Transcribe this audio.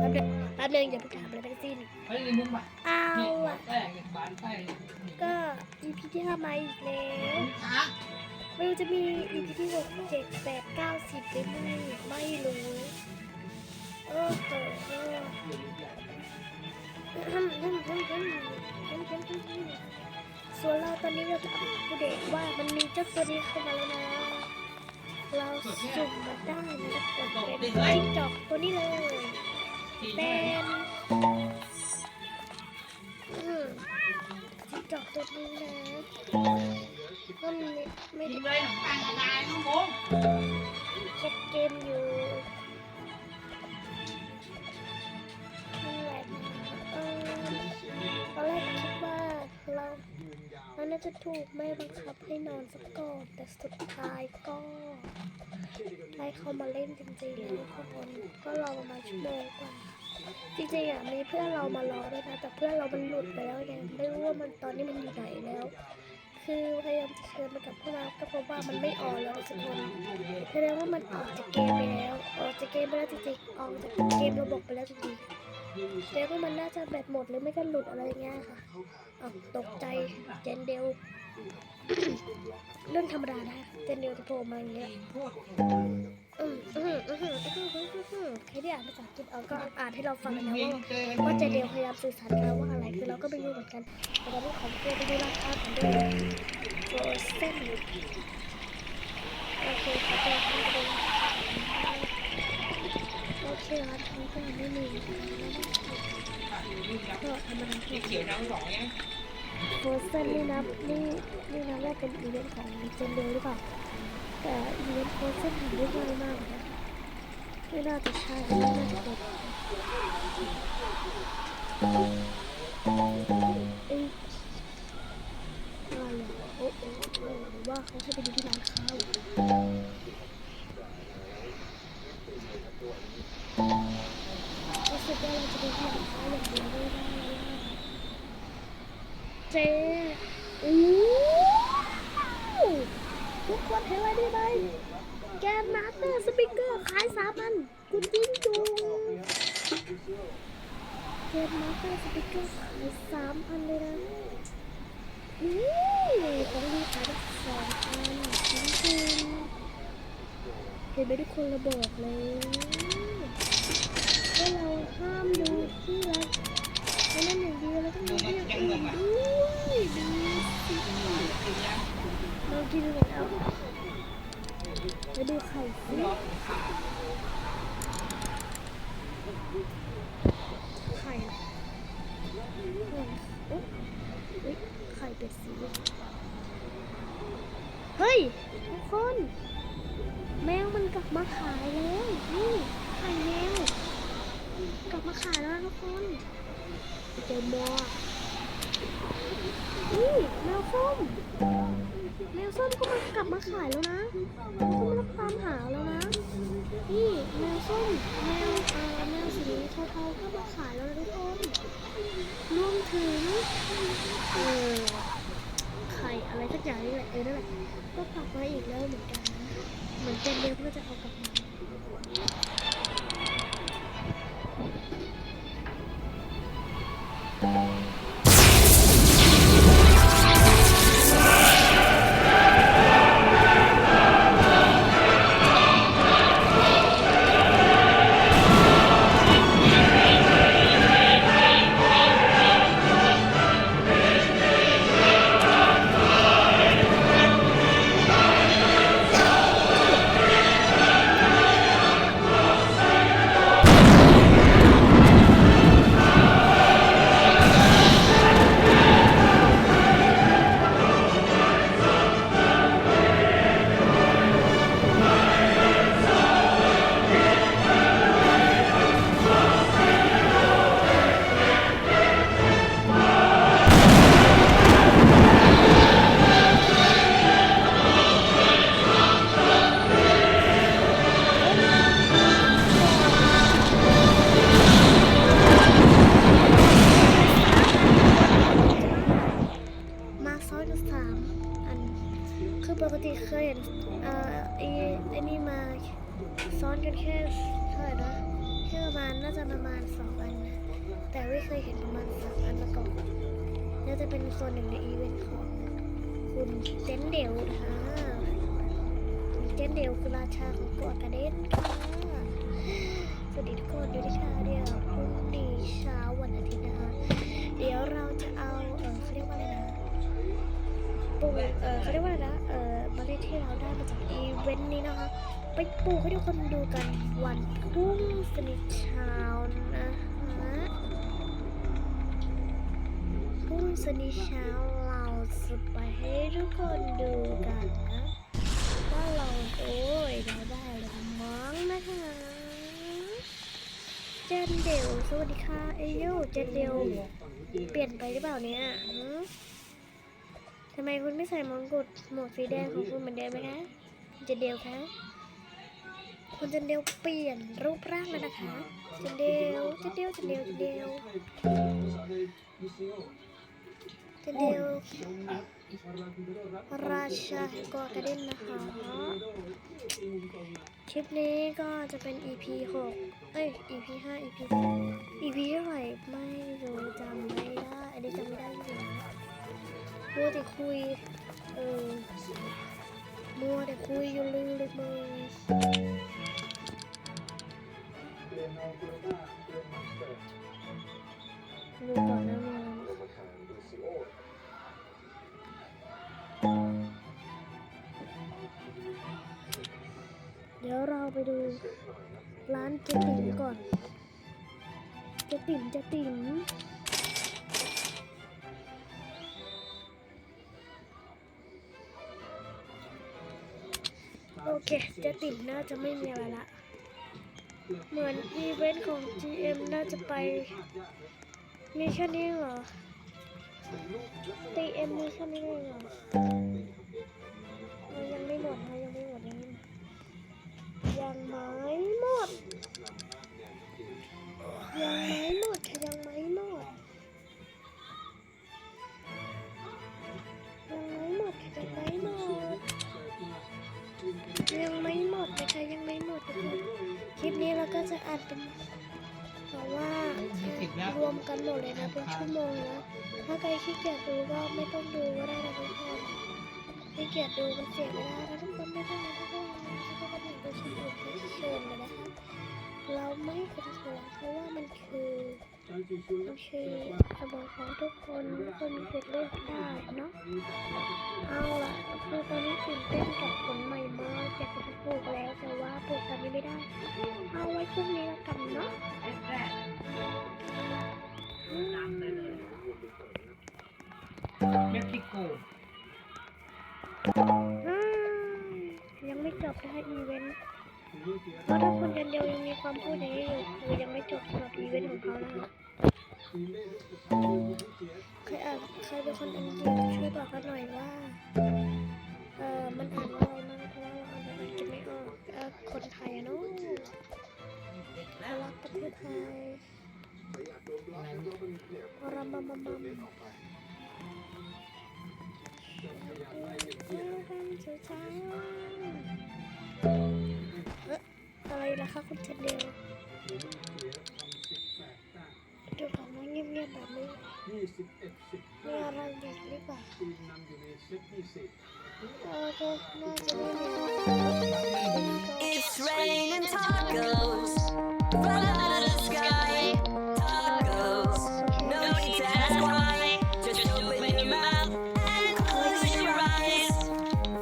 แป๊บนึงแป๊บนึงอย่าเพิ่งถามอะไรทั้งสิ้นเฮ้ยในมุมอะเอาเนี่ยอะแป้งเนี่ยบานแป้งก็ EP ที่ห้ามาอีกแล้วขาไม่รู้จะมี EP ที่หกเจ็ดแปดเก้าสิบหรือไม่ไม่รู้โอ้โหส่วนเราตอนนี้เราจะอัปเดตว่ามันมีเจ้าตัวนี้เข้ามาแล้วนะเราสุ่มมาได้นะกดเป็นจิ้งจอกตัวนี้เลยที่ เป็นอืมจิ้งจอกตัวนี้นะก็ไม่ไม่กิได้นเลยขนมปังละลายน้องบุ้งเช็ดเกมอยู่ตอนแรกคิดว่าเราเราน่าจะถูกแม่บังคับให้นอนสักก่อนแต่สุดท้ายก็ได้เขามาเล่นจริงๆแล้วกคนก็รอประมาณชั่วโมงกว่า จริงๆอะมีเพื่อนเรามารอด้วยนะแต่เพื่อนเรามันหลุดไปแล้วไงไม่รู้ว่ามันตอนนี้มันอยู่ไหนแล้ว คือพยายามจะเชิญมันกับเข้ามาก็พบว่ามันไม่ออนแล้วทุกคนแสดงว่ามันออกจากเกมไปแล้วออกจากเกมไปแล้วจริงๆออกจากเกมระบบไปแล้วจริงๆแสดงว่ามันน่าจะแบตหมดหรือไม่ก็หลุดอะไรเงี้ยค่ะอ้าวตกใจเจนเดล เรื่องธรรมดานะเจนเดลจะโผล่มาอย่างเงี้ยใครที่อ่านภาษาอังกฤษเอาก็อ่านให้เราฟังนะว่าว่าเจเดลพยายามสื่อสารกันว่าอะไรคือเราก็ไม่รู้เหมือนกันแต่เราไม่ขอเพื่อนไปดูราคาของด้วยโปรเซนโอเคขอตัวทำไปดูโอเคคร้านทองก็ไม่มีก็ธรรมดาสีเขียวน้ำสองเนี่ย โปรเซนนี่นับนี่นี่นับว่าเป็นอีเวนต์ของเจนเดลหรือเปล่า แต่อีเวนต์โปรเซนถือว่าง่ายมากนะไม่น่าจะใช่ไม่น่าจะเป็น พันเลยนะนี่ของดีขายได้สองพันจริงจริงเห็นไหมทุกคนเราบอกเลยว่าเราห้ามดูที่รักไอ้นั่นอย่างเดียวเราต้องดูที่อย่างอื่นด้วยดูสิเรากินหมดแล้วไปดูไข่สิ เฮ้ย ทุกคน แมวมันกลับมาขายแล้วนี่ไข่แมวกลับมาขายแล้วนะทุกคนเจอมวอนี่แมวส้มแมวส้มก็มันกลับมาขายแล้วนะก็ไม่ต้องตามหาแล้วนะนี่แมวส้มแมวเอ่อแมวสีเทาๆก็มาขายแล้วนะทุกคนรวมถึงเออไข่อะไรสักอย่างนี่แหละเออนั่นแหละ ก็กลับมาอีกแล้วเหมือนกันนะเหมือนเป็นเดียวก็จะเอากลับมา สามอัน คือปกติเคยเห็นเอ่อไอ้ไอ้นี่มาซ้อนกันแค่เท่าไหร่นะแค่ประมาณน่าจะประมาณสองอันนะแต่ไม่เคยเห็นประมาณสามอันมาก่อนน่าจะเป็นส่วนหนึ่งในอีเวนต์ของคุณเจนเดลค่ะคุณเจนเดลคือราชาของเกาะกระเด็นค่ะสวัสดีทุกคนอยู่ที่ชาเดียวพรุ่งนี้เช้าวันอาทิตย์นะคะ เดี๋ยวเราจะเอาเออเขาเรียกว่าอะไรนะ เออเขาเรียกว่าอะไรนะเออเมล็ดที่เราได้มาจากอีเวนต์นี้นะคะ ไปปลูกให้ทุกคนดูกันวันพรุ่งสนิทเช้านะคะพรุ่งสนิทเช้าเราจะไปให้ทุกคนดูกันนะว่าเราโอ้ยเราได้อะไรมั้งนะคะเจนเดลสวัสดีค่ะเอโยเจนเดลเปลี่ยนไปหรือเปล่าเนี่ยหืำไมคุณไม่ใส่มงกุฎหมวกสีแดงของคุณเหมือนเดิมไหมคะจนเดลคะคุณจันเดียวเปลี่ยนรูปร่างแล้วนะคะจันเดียวจันเดียวจันเดียวจันเดียวจันเดียวราชาแห่งกาะกระเด็นนะคะคลิปนี้ก็จะเป็น EP 6 เอ้ย EP 5 EP 6 EP เท่าไหร่ไม่รู้จำ มัวแต่คุย เออ มัวแต่คุยอยู่ลืมเลยมึงดูก่อนนะมึงเดี๋ยวเราไปดูร้านเจ๊ติ๋มก่อน เจ๊ติ๋มเจ๊ติ๋ม เค จะติดน่าจะไม่มีอะไรละ เหมือนอีเวนต์ของ GM น่าจะไป มีแค่นี้เหรอ TM มีแค่นี้เองเหรอ ไม่หมดนะคะยังไม่หมดทุกคนคลิปนี้เราก็จะอัดเป็นเพราะว่ารวมกันหมดเลยนะเป็นชั่วโมงนะถ้าใครขี้เกียจดูก็ไม่ต้องดูก็ได้นะทุกคนขี้เกียจดูมันเสียเวลานะทุกคนไม่ต้องไม่ต้องถ้าคนอื่นดูสนุกก็เชิญเลยนะคะเราไม่เป็นห่วงเพราะว่ามันคือ มันคือสมองของทุกคนทุกคนมีสิทธิ์เลือกได้เนาะเอาล่ะคือตอนนี้ตื่นเต้นกับผลใหม่มากอยากจะปลูกแล้วแต่ว่าปลูกตอนนี้ไม่ได้ เอาไว้พรุ่งนี้ละกันเนาะเม็กซิโกอืมยังไม่จบนะคะอีเวนต์ เพราะถ้าคนเดียวยังมีความพูดอย่างนี้อยู่คือยังไม่จบสำหรับอีเวนต์ของเขานะคะใครอ่านใครเป็นคนอังกฤษช่วยบอกกันหน่อยว่า เออมันอ่านว่าอะไรมั่งเพราะว่าเราอ่านภาษาอังกฤษไม่ออกเออคนไทยอะเนาะเรารักประเทศไทยรำบำบำบำอ อะไรล่ะคะคุณเจเดลดูของมันเงียบๆแบบนี้มีอะไรเด็กหรือเปล่าโอเคน่าจะไม่มี It's raining tacos.